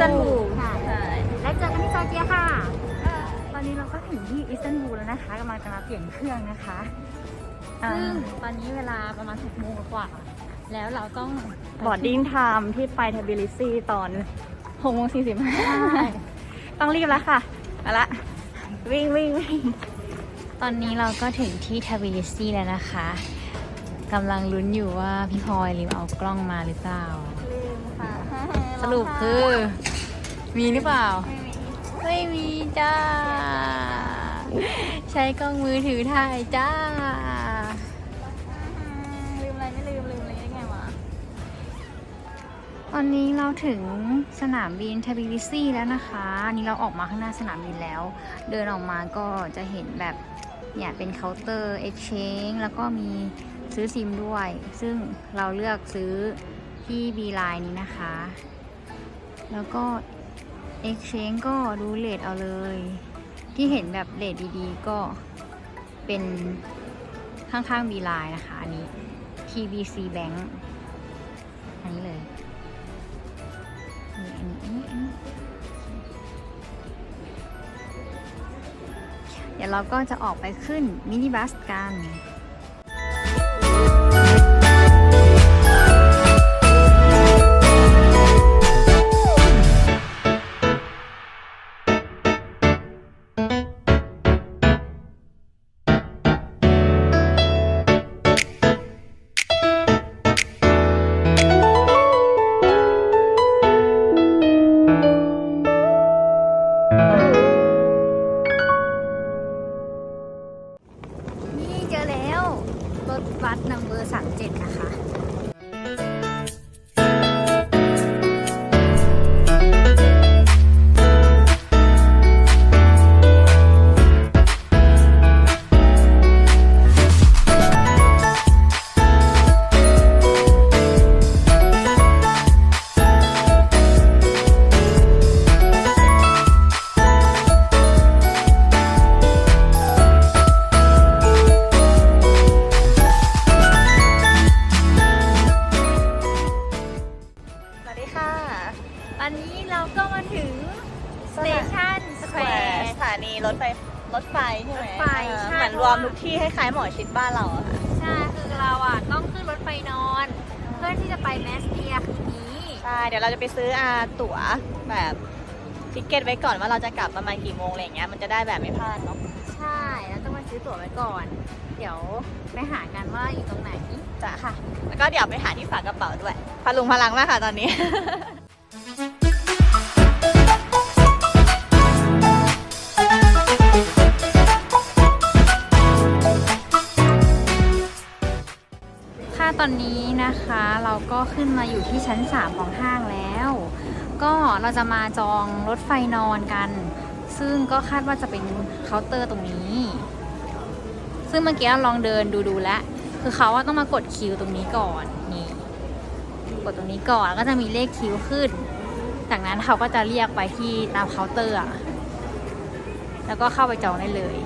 ตันบูลค่ะ ใช่แล้วเจอกันที่จอร์เจียค่ะ ตอนนี้เราก็ถึงที่อิสตันบูลแล้วนะคะกำลังจะมาเปลี่ยนเครื่องนะคะอ่าซึ่งตอนนี้เวลาประมาณ6โมงกว่า แล้วเราต้องบอร์ดดิ้งไทม์ที่ไปทบิลิซีตอน6โมง45ต้องรีบแล้วค่ะเอาละ วิ่งวิ่งวิ่งตอนนี้เราก็ถึงที่ทวิลิซี่แล้วนะคะกำลังลุ้นอยู่ว่าพี่พลอยลืมเอากล้องมาหรือเปล่าลืมค่ะ สรุปคือ มีหรือเปล่า ไม่มีจ้า ใช้กล้องมือถือถ่ายจ้า ลืมอะไรไม่ลืมลืมอะไรได้ไงวะ ตอนนี้เราถึงสนามบินทบิลิซีแล้วนะคะอันนี่เราออกมาข้างหน้าสนามบินแล้ว เดินออกมาก็จะเห็นแบบเนี่ยเป็นเคาน์เตอร์ Exchange แล้วก็มีซื้อซิมด้วย ซึ่งเราเลือกซื้อที่ B Line นี้นะคะ แล้วก็ Exchange ก็ดูเลทเอาเลย ที่เห็นแบบเลทดีๆ ก็เป็นข้างๆ B Line นะคะ อันนี้ TBC Bank อันนี้เลยนี่อันนี้อันนี้อันนี้เดี๋ยวเราก็จะออกไปขึ้นมินิบัสกัน ถบัสนัมเบอร์สามเจ็ดนะคะ นนี้เราก็มาถึงสเตชันสสแคแคววร์ร์สถานีรถไฟรถไฟใช่ไหมรถไฟเออใช่ เหมือนรวมทุกที่คล้ายๆหมอชิดบ้านเราอะค่ะ ใช่คือเราอะต้องขึ้นรถไฟนอน เพื่อที่จะไปแมสเตียคืนนี้ใช่ เดี๋ยวเราจะไปซื้ออาตั๋วแบบทิกเก็ตไว้ก่อนว่าเราจะกลับประมาณกี่โมงอะไรอย่างเงี้ยมันจะได้แบบไม่พลาดเนาะใช่แล้วต้องมาซื้อตั๋วไว้ก่อน เดี๋ยวไปหากันว่าอยู่ตรงไหนจ้ะค่ะ แล้วก็เดี๋ยวไปหาที่ฝากกระเป๋าด้วยพลุงพลังมากค่ะตอนนี้ ตอนนี้นะคะเราก็ขึ้นมาอยู่ที่ชั้น 3 ของห้างแล้ว ก็เราจะมาจองรถไฟนอนกัน ซึ่งก็คาดว่าจะเป็นเคาน์เตอร์ตรงนี้ ซึ่งเมื่อกี้เราลองเดินดูดูๆแล้วคือเขาว่าต้องมากดคิวตรงนี้ก่อนนี่กดตรงนี้ก่อนก็จะมีเลขคิวขึ้น จากนั้นเขาก็จะเรียกไปที่ตามเคาน์เตอร์อะแล้วก็เข้าไปจองได้เลย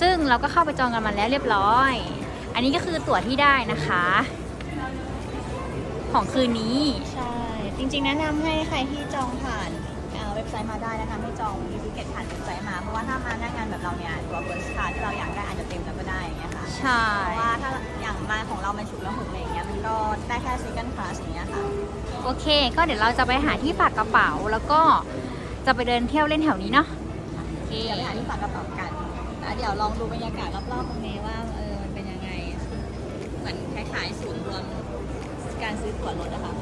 ซึ่งเราก็เข้าไปจองกันมาแล้วเรียบร้อย อันนี้ก็คือตั๋วที่ได้นะคะ ของคืนนี้ ใช่ จริงๆแนะนำให้ใครที่จองผ่านเอ่อเว็บไซต์มาได้นะคะไม่จองมีทิเก็ตผ่านเว็บไซต์มา เพราะว่าถ้ามาหน้างานแบบเราเนี่ยตัวเบอร์สคาที่เราอยากได้อาจจะเต็มแล้วก็ได้อย่างเงี้ยค่ะ ใช่ เพราะว่าถ้าอย่างมาของเรามันฉุกละหุกอะไรอย่างเงี้ยมันก็ได้แค่ second class อย่างเงี้ยค่ะ โอเค ก็เดี๋ยวเราจะไปหาที่ฝากกระเป๋าแล้วก็จะไปเดินเที่ยวเล่นแถวนี้เนาะ โอเค เดี๋ยวไปหาที่ฝากกระเป๋ากันแล้วเดี๋ยวลองดูบรรยากาศรอบๆตรงนี้ว่าเออมันเป็นยังไง เหมือนคล้ายๆศูนย์รวมการซื้อตั๋วรถนะคะ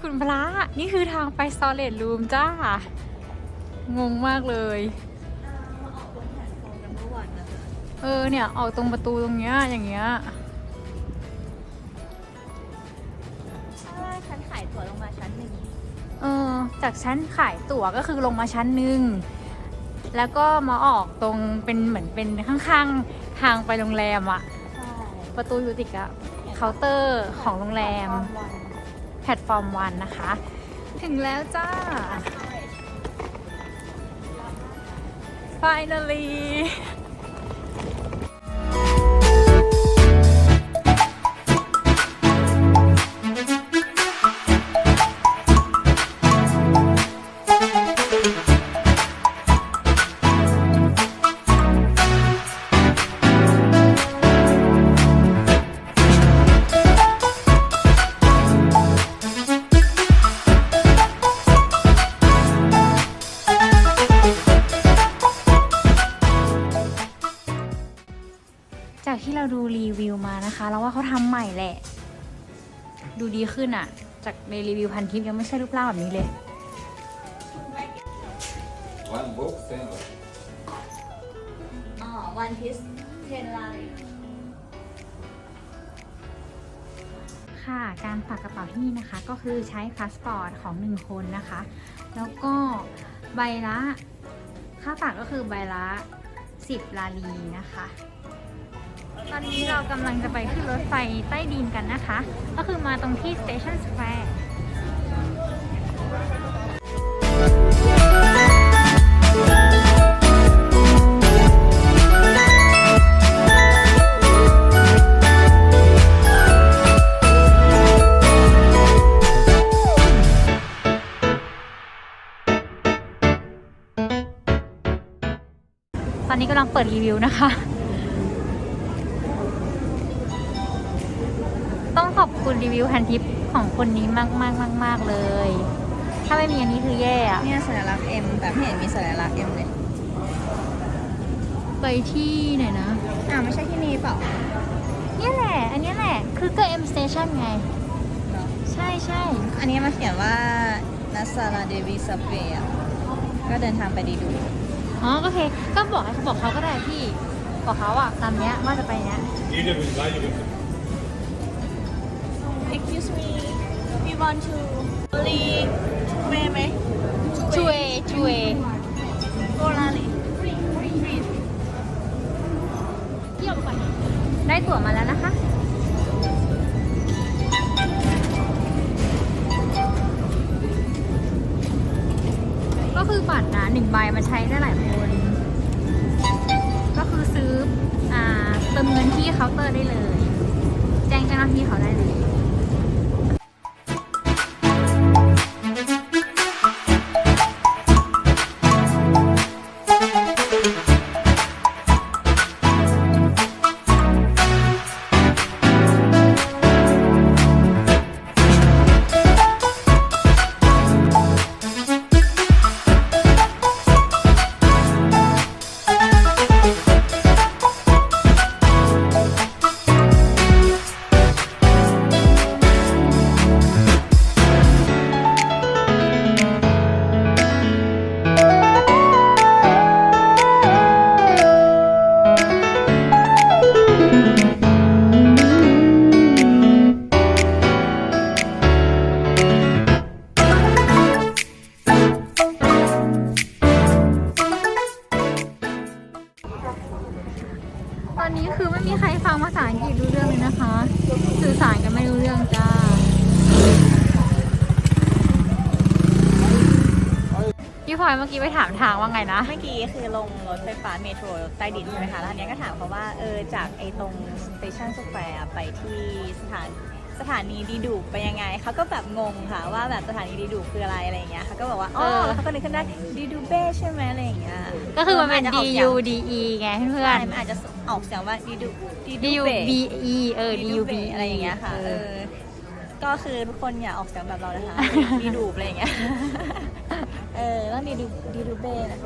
คุณพระนี่คือทางไปสตอเรจรูมจ้า งงมากเลย เออเนี่ย ออกตรงประตูตรงเนี้ยอย่างเงี้ย เออจากชั้นขายตั๋วก็คือลงมาชั้นหนึ่งแล้วก็มาออกตรงเป็นเหมือนเป็นข้างๆทางไปโรงแรมอะใช่ประตูอยู่ติดกับเคาน์เตอร์ของโรงแรมวันแพพลตฟอร์มวันนะคะ ถึงแล้วจ้า finally ขึ้นอะจากในรีวิวพันทิปยังไม่ใช่รูปร่างแบบนี้เลย One box, ten. อ๋อ one piece ten line ค่ะการฝากกระเป๋าที่นี่นะคะ ก็คือใช้พาสปอร์ตของหนึ่งคนนะคะ แล้วก็ใบละค่าฝากก็คือใบละ 10 ลาลีนะคะ ตอนนี้เรากำลังจะไปขึ้นรถไฟใต้ดินกันนะคะ ก็คือมาตรงที่ Station Square ตอนนี้กำลังเปิดรีวิวนะคะ วิวพันทิปของคนนี้มากมากมากมากๆเลย ถ้าไม่มีอันนี้คือแย่อะเนี่ยสัญลักษณ์ M แต่ไม่เห็นมีสัญลักษณ์ M เลยไปที่ไหนนะอ้าวไม่ใช่ที่นี่เปล่าเนี่ยแหละ อันเนี้ยแหละ คือก็ M Station ไง ใช่ใช่อันนี้มาเขียนว่านัสซาราเดวีสเปย์ก็เดินทางไปดีดู อ๋อโอเค ก็บอกให้เขาบอกเขาก็ได้พี่ บอกเขาอะตามเนี้ยว่าจะไปเนี้ย Excuse me we want to only เมย์ไหมช่วยช่วยโกลาลีเที่ยวก่อนได้ตั๋วมาแล้วนะคะ ก็คือบัตรนะหนึ่งใบมันใช้ได้หลายคน ก็คือซื้ออ่าเติมเงินที่เคาน์เตอร์ได้เลย แจ้งเจ้าหน้าที่เขาได้เลย ถามทางว่าไงนะ เมื่อกี้คือลงรถไฟฟ้าเมโทรใต้ดินใช่ไหมคะแล้วอันเนี้ยก็ถามเขาว่าเออจากไอ้ตรงสเตชันสแควร์ไปที่สถานสถานีดีดูไปยังไงเขาก็แบบงงค่ะว่าแบบสถานีดีดูคืออะไรอะไรอย่างเงี้ยเขาก็บอกว่าอ๋อเออแล้วเขาก็นึกขึ้นได้ดีดูเบ้ใช่ไหมอะไรอย่างเงี้ยก็คือมันเป็นอาจ D จะออกเสีย U ง D E ไงเพื่อใช่นมันอาจจะออกเสียงว่าดีดู D U B E เออ D U B อะไรอย่างเงี้ยค่ะเอเอออก็คือทุกคนอย่าออกเสียงแบบเรานะคะดีดูอะไรอย่างเงี้ย เออต้องดีดูดีดูเบ้นะ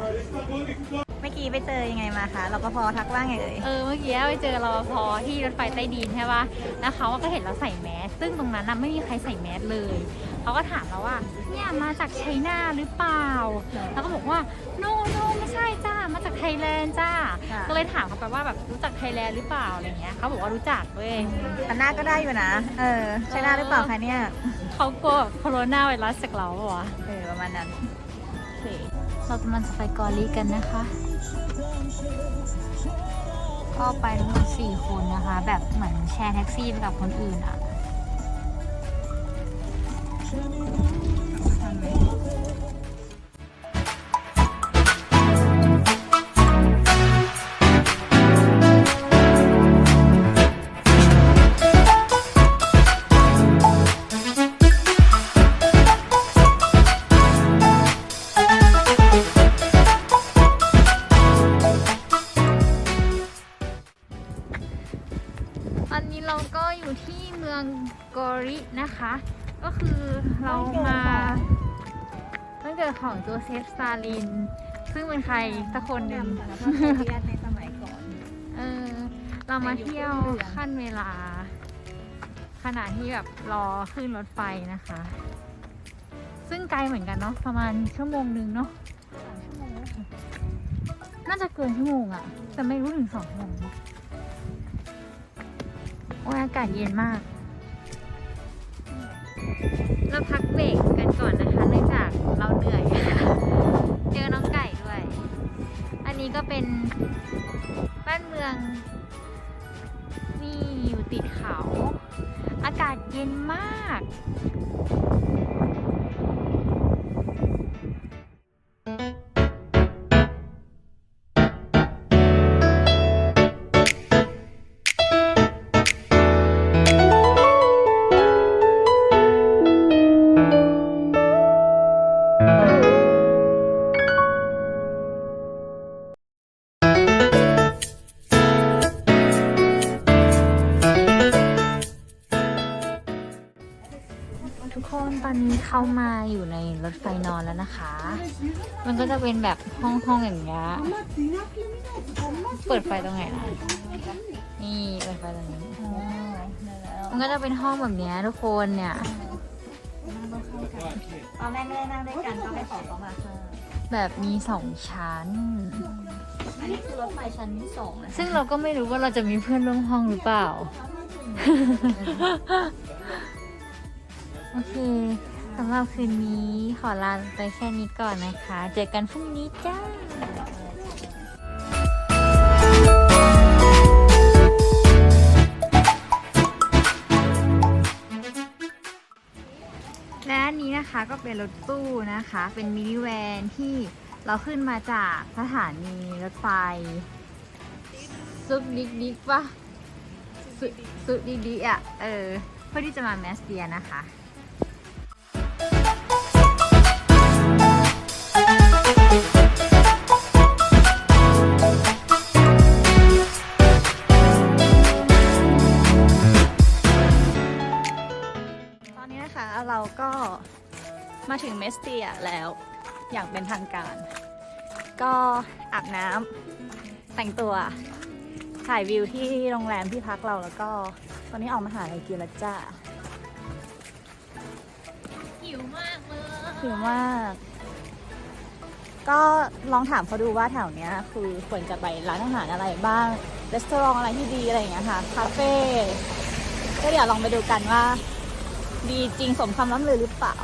เมื่อกี้ไปเจอยังไงมาคะรปภทักว่าไงเอ่ยเออเมื่อกี้ไปเจอรปภที่รถไฟใต้ดินใช่ปะแล้วเขาก็เห็นเราใส่แมสซึ่งตรงนั้นน่ะไม่มีใครใส่แมสเลยเขาก็ถามเราว่า เนี่ยมาจากไชน่าหรือเปล่า แล้วก็บอกว่า โนโนไม่ใช่จ้า มาจากไทยแลนด์จ้าค่ะก็เลยถามเขาไปว่าแบบรู้จักไทยแลนด์หรือเปล่าอะไรเงี้ยเขาบอกว่ารู้จักเว้ยแต่หน้าก็ได้อยู่นะ เออใช่หน้าหรือเปล่าคะเนี่ยเขากลัวแบบโคโรนาไวรัสจากเราปะวะ เออประมาณนั้นโอเค เรากำลังจะไปกอลีกันนะคะ ก็ไปทั้งหมดสี่คนนะคะ แบบเหมือนแชร์แท็กซี่ไปกับคนอื่นอะต ของโจเซฟสตาลิน ซึ่งเป็นใครสักคนหนึ่งสารภาพโซเวียตในสมัยก่อน เออ เรามาเที่ยวขั้นเวลา ขณะที่แบบรอขึ้นรถไฟนะคะ ซึ่งไกลเหมือนกันเนาะประมาณชั่วโมงหนึงเนาะน่าจะเกินชั่วโมงอะแต่ไม่รู้ถึงสองชั่วโมงโอ้ยอากาศเย็นมาก เราพักเบรกกันก่อนนะคะ เนื่องจากเราเหนื่อย เจอน้องไก่ด้วย อันนี้ก็เป็นบ้านเมือง นี่อยู่ติดเขา อากาศเย็นมากทุ มันก็จะเป็นแบบห้องห้องๆอย่างเงี้ย เปิดไฟตรงไหนนะนี่เปิดไฟตรงนี้ มันก็จะเป็นห้องแบบเนี้ยทุกคนเนี่ย ตอนแรกไม่ได้นั่งด้วยกันก็ไปขอเขามาค่ะแบบมีสองชั้น อันนี้คือรถไฟชั้นสองนะซึ่งเราก็ไม่รู้ว่าเราจะมีเพื่อนร่วมห้องหรือเปล่า โอเค สำหรับคืนนี้ขอลาไปแค่นี้ก่อนนะคะ เจอกันพรุ่งนี้จ้าและอันนี้นะคะก็เป็นรถตู้นะคะ เป็นมินิแวนที่เราขึ้นมาจากสถานีรถไฟ ซุกดิกดิกปะซุกดิกดิกอะ เออ เพื่อที่จะมาแมสเตียนะคะ มาถึงเมสเตียแล้ว อย่างเป็นทางการ ก็อาบน้ำแต่งตัว ถ่ายวิวที่โรงแรมที่พักเราแล้วก็ ตอนนี้ออกมาหาอะไรกินล้วจ้าหิวมากเลยหิวมาก ก็ลองถามเขาดูว่าแถวเนี้ย คือควรจะไปร้านอาหารอะไรบ้างรีสอร์ทอะไรที่ดีอะไรอย่างเงี้ยค่ะ คาเฟ่ก็เดี๋ยวลองไปดูกันว่า ดีจริงสมคำล้ำลือหรือเปล่า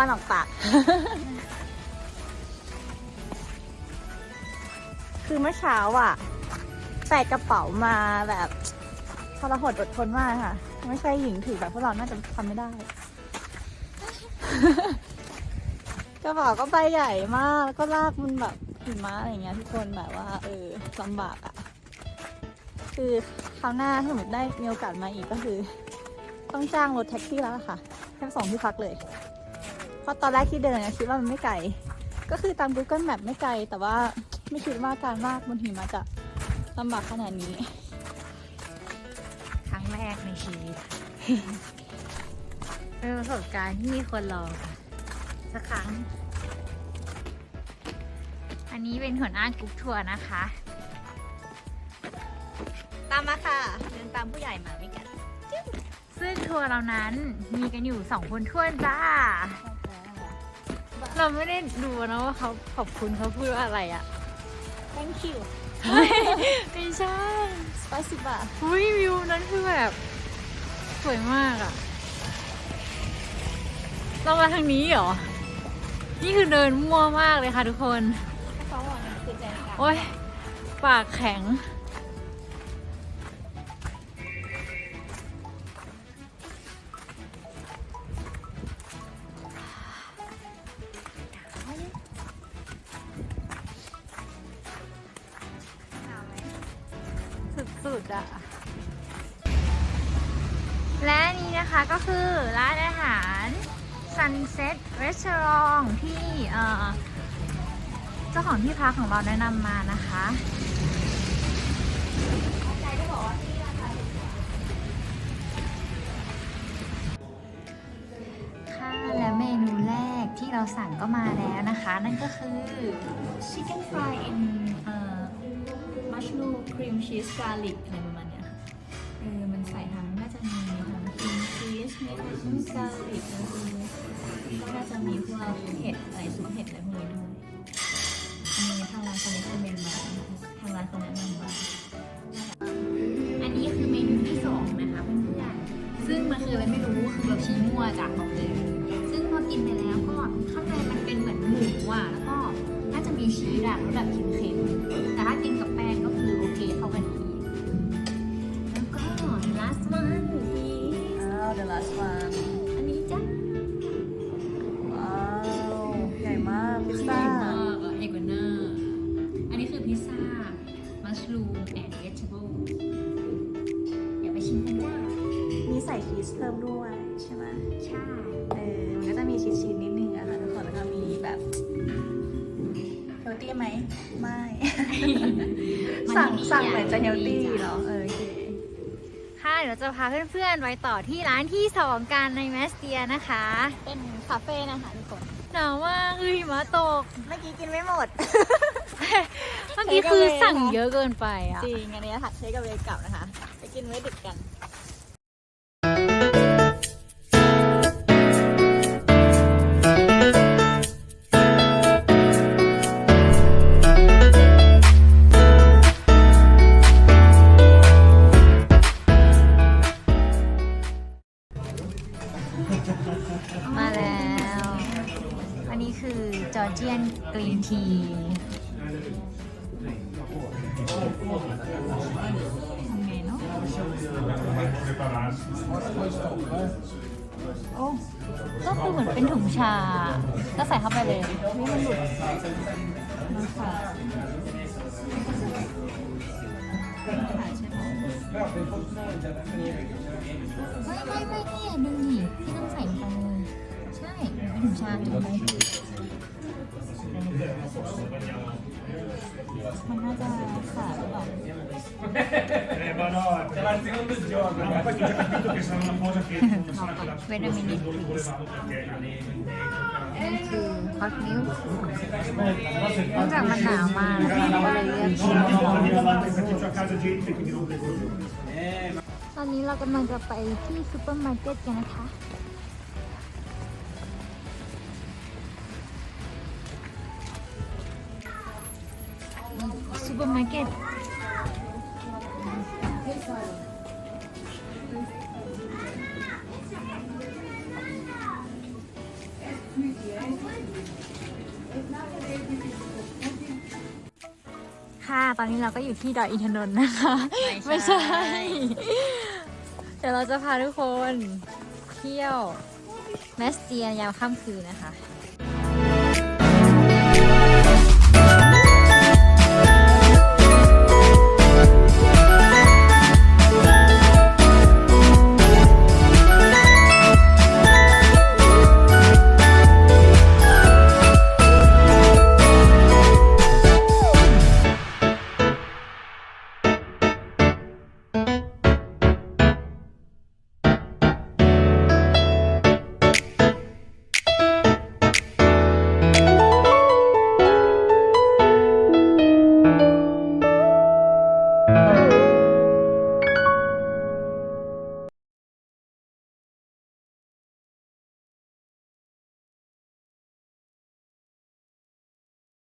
ควันออกปาก คือเมื่อเช้าอะแตกกระเป๋ามาแบบทรหดอดทนมากค่ะ ไม่ใช่หญิงถือแบบพวกเราน่าจะทำไม่ได้ กระเป๋าก็ใบใหญ่มาก แล้วก็ลากมันแบบหิมะอะไรเงี้ยทุกคนแบบว่า เออลำบากอะ คือคราวหน้าถ้าสมมติได้มีโอกาสมาอีกก็คือ ต้องจ้างรถแท็กซี่แล้วล่ะค่ะแค่สองที่พักเลย ราะตอนแรกที่เดินเนี่ยคิดว่ามันไม่ไกล ก็คือตาม Google Map ไม่ไกล แต่ว่าไม่คิดว่าการลากบนหิมะจะลำบากขนาดนี้ ครั้งแรกในชีวิต เป็นประสบการณ์ที่มีคนลองค่ะสักครั้ง อันนี้เป็นหัวหน้ากรุ๊ปทัวร์นะคะ ตามมาค่ะ เดินตามผู้ใหญ่มาไม่กันซึ่งทัวร์เรานั้นมีกันอยู่สองคนท้วนจ้า เราไม่ได้ดูนะว่าเขาขอบคุณเขาพูดว่าอะไรอะ thank you ไม่ใช่ spasiba อุ้ยวิวนั้นคือแบบ สวยมากอะเรามาทางนี้เหรอ นี่คือเดินมั่วมากเลยค่ะทุกคน เขาบอกมันคือใจกลาง โอ้ยปากแข็ง นะคะก็คือร้านอาหาร Sunset Restaurant ที่เจ้าของที่พักของเราแนะนำมานะคะค่ะและเมนูแรกที่เราสั่งก็มาแล้วนะคะ นั่นก็คือ chicken fry in เอ่อ mushroom cream cheese garlic อะไรประมาณเนี้ยค่ะเอ ในช่วง garlic แล้วก็น่าจะมีพวกเห็ดอะไรซุปเห็ดอะไรพวก ส่ชีสเพิ่มด้วยใช่ไหมใช่เออมันก็จะมีชีสชีสนิดนึงอะค่ะทุกคนแล้วก็มีแบบเฮลตี้ไหมไม่สั่งสั่งเหมือนจะเฮลตี้เหรอเออโอเค ค่ะเดี๋ยวจะพาเพื่อนๆไปต่อที่ร้านที่สองกันในแมสเตียนะคะ เป็นคาเฟ่นะคะทุกคนหนาวมากคือหิมะตก เมื่อกี้กินไม่หมด เมื่อกี้คือสั่งเยอะเกินไปอะ จริงอันนี้ถัดเชคกับเวกลับนะคะ ไปกินไว้ดึกกัน ไม่ไม่ไม่เนี่ยดึงดิที่ต้องใส่ลงไปเลยใช่เป็นถุงชาถูกไหมมันน่าจะขาดหรือเปล่า Eh, ma no, è la seconda giorno, ma poi ho capito che sarà una cosa che non sarà quella Wait a minute, che volevamo perché นี่คือฮอตมิลค์เนื่องจากมันหนาวมากนะคะเราก็เลยเลือกชิม andiamo avanti perché c'ho a casa gente quindi non vedo l'ora. ต อนนี้เรากำลังจะไปที่ซูเปอร์มาร์เก็ตกันนะคะ ซูเปอร์มาร์เก็ตค่ะ ตอนนี้เราก็อยู่ที่ดอยอินทนนท์นะคะ ไม่ใช่เดี๋ยวเราจะพาทุกคนเที่ยวแมสเตียยามค่ำคืนนะคะ